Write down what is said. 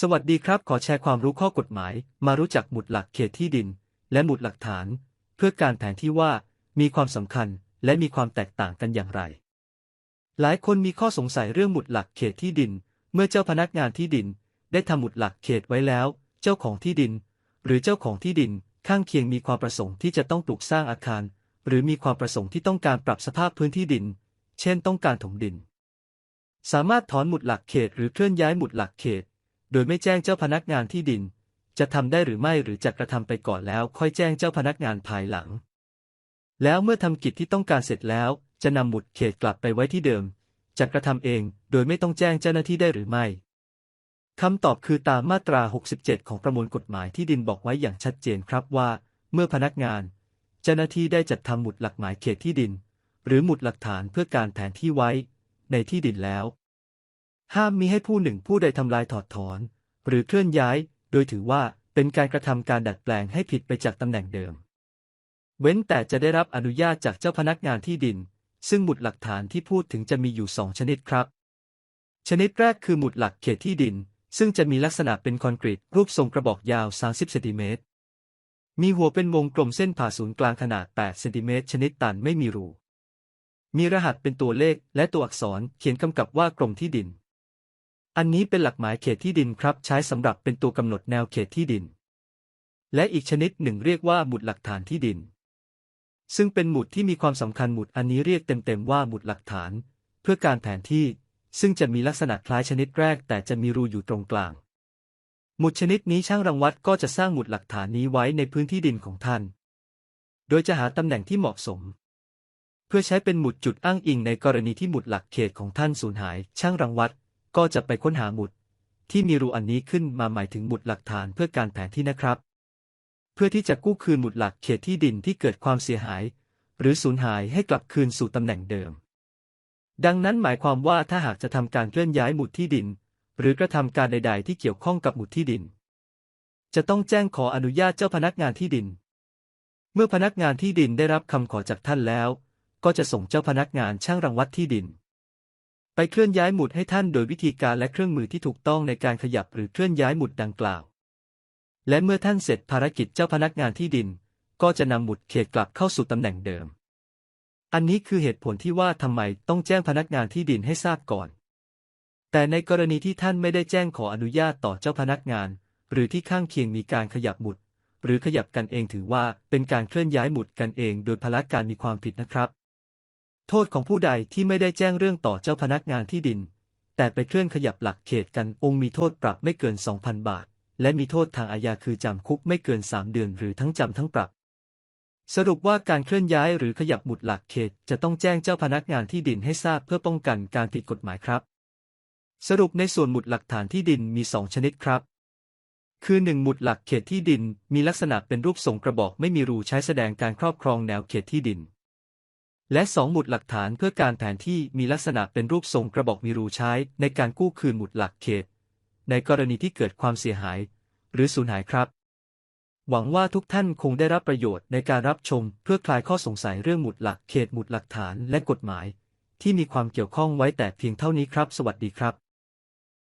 สวัสดีครับ ขอแชร์ความรู้ข้อกฎหมาย มารู้จักหมุดหลักเขตที่ดิน และหมุดหลักฐาน เพื่อการแผนที่ว่ามีความสำคัญและมีความแตกต่างกันอย่างไร หลายคนมีข้อสงสัยเรื่องหมุดหลักเขตที่ดิน เมื่อเจ้าพนักงานที่ดิน ได้ทำหมุดหลักเขตไว้แล้ว เจ้าของที่ดิน หรือเจ้าของที่ดินข้างเคียงมีความประสงค์ที่จะต้องปลูกสร้างอาคาร หรือมีความประสงค์ที่ต้องการปรับสภาพพื้นที่ดิน เช่นต้องการถมดิน สามารถถอนหมุดหลักเขต หรือเคลื่อนย้ายหมุดหลักเขต โดยไม่แจ้งเจ้าพนักงานที่ดิน จะทำได้หรือไม่หรือจะกระทำไปก่อนแล้วค่อยแจ้งเจ้าพนักงานภายหลัง แล้วเมื่อทำกิจที่ต้องการเสร็จแล้ว จะนำหมุดเขตกลับไปไว้ที่เดิม จะกระทำเองโดยไม่ต้องแจ้งเจ้าหน้าที่ได้หรือไม่คำตอบคือตามมาตรา 67 ของประมวลกฎหมายที่ดินบอกไว้อย่างชัดเจนครับว่า เมื่อพนักงาน เจ้าหน้าที่ได้จัดทำหมุดหลักหมายเขตที่ดิน หรือหมุดหลักฐานเพื่อการแผนที่ไว้ ในที่ดินแล้ว ห้ามมีให้ผู้หนึ่งผู้ใดทำลายถอดถอน หรือเคลื่อนย้าย โดยถือว่าเป็นการกระทำการดัดแปลงให้ผิดไปจากตำแหน่งเดิม เว้นแต่จะได้รับอนุญาตจากเจ้าพนักงานที่ดิน ซึ่งหมุดหลักฐานที่พูดถึงจะมีอยู่สองชนิดครับ ชนิดแรกคือหมุดหลักเขตที่ดิน ซึ่งจะมีลักษณะเป็นคอนกรีตรูปทรงกระบอกยาว 30 เซนติเมตร มีหัวเป็นวงกลมเส้นผ่าศูนย์กลางขนาด 8 เซนติเมตรชนิดตันไม่มีรู มีรหัสเป็นตัวเลขและตัวอักษรเขียนกำกับว่ากรมที่ดิน อันนี้เป็นหลักหมายเขตที่ดินครับใช้สำหรับเป็นตัวกำหนดแนวเขตที่ดิน และอีกชนิดหนึ่งเรียกว่าหมุดหลักฐานที่ดิน ซึ่งเป็นหมุดที่มีความสำคัญหมุดอันนี้เรียกเต็มๆว่าหมุดหลักฐาน เพื่อการแผนที่ ซึ่งจะมีลักษณะคล้ายชนิดแรก แต่จะมีรูอยู่ตรงกลาง หมุดชนิดนี้ช่างรังวัดก็จะสร้างหมุดหลักฐานนี้ไว้ในพื้นที่ดินของท่าน โดยจะหาตำแหน่งที่เหมาะสมเพื่อใช้เป็นหมุดจุดอ้างอิงในกรณีที่หมุดหลักเขตของท่านสูญหาย ช่างรังวัด ก็จะไปค้นหาหมุด ที่มีรูอันนี้ขึ้นมาหมายถึงหมุดหลักฐานเพื่อการแผนที่นะครับ เพื่อที่จะกู้คืนหมุดหลักเขตที่ดินที่เกิดความเสียหาย หรือสูญหายให้กลับคืนสู่ตำแหน่งเดิม ดังนั้นหมายความว่าถ้าหากจะทำการเคลื่อนย้ายหมุดที่ดิน หรือกระทำการใด ๆ ที่เกี่ยวข้องกับหมุดที่ดิน จะต้องแจ้งขออนุญาตเจ้าพนักงานที่ดิน เมื่อพนักงานที่ดินได้รับคำขอจากท่านแล้ว ก็จะส่งเจ้าพนักงานช่างรังวัดที่ดิน ไปเคลื่อนย้ายหมุดให้ท่านโดยวิธีการและเครื่องมือที่ถูกต้องในการขยับหรือเคลื่อนย้ายหมุดดังกล่าว และเมื่อท่านเสร็จภารกิจเจ้าพนักงานที่ดิน ก็จะนำหมุดเขตกลับเข้าสู่ตำแหน่งเดิม อันนี้คือเหตุผลที่ว่าทำไมต้องแจ้งพนักงานที่ดินให้ทราบก่อน แต่ในกรณีที่ท่านไม่ได้แจ้งขออนุญาตต่อเจ้าพนักงาน หรือที่ข้างเคียงมีการขยับหมุด หรือขยับกันเองถือว่าเป็นการเคลื่อนย้ายหมุดกันเอง โดยพละการมีความผิดนะครับ โทษของผู้ใดที่ไม่ได้แจ้งเรื่องต่อเจ้าพนักงานที่ดิน แต่ไปเคลื่อนขยับหลักเขตกันองค์มีโทษปรับไม่เกิน 2,000 บาท และมีโทษทางอาญาคือจำคุกไม่เกิน 3 เดือน หรือทั้งจำทั้งปรับ สรุปว่าการเคลื่อนย้ายหรือขยับหมุดหลักเขต จะต้องแจ้งเจ้าพนักงานที่ดินให้ทราบเพื่อป้องกันการผิดกฎหมายครับ สรุปในส่วนหมุดหลักฐานที่ดินมี 2 ชนิดครับ คือ 1 หมุดหลักเขตที่ดิน มีลักษณะเป็นรูปทรงกระบอกไม่มีรูใช้แสดงการครอบครองแนวเขตที่ดิน และ2หมุดหลักฐานเพื่อการแผนที่มีลักษณะเป็นรูปทรงกระบอกมีรูใช้ในการกู้คืนหมุดหลักเขต ในกรณีที่เกิดความเสียหาย หรือสูญหายครับ หวังว่าทุกท่านคงได้รับประโยชน์ในการรับชมเพื่อคลายข้อสงสัยเรื่องหมุดหลักเขตหมุดหลักฐานและกฎหมาย ที่มีความเกี่ยวข้องไว้แต่เพียงเท่านี้ครับ สวัสดีครับ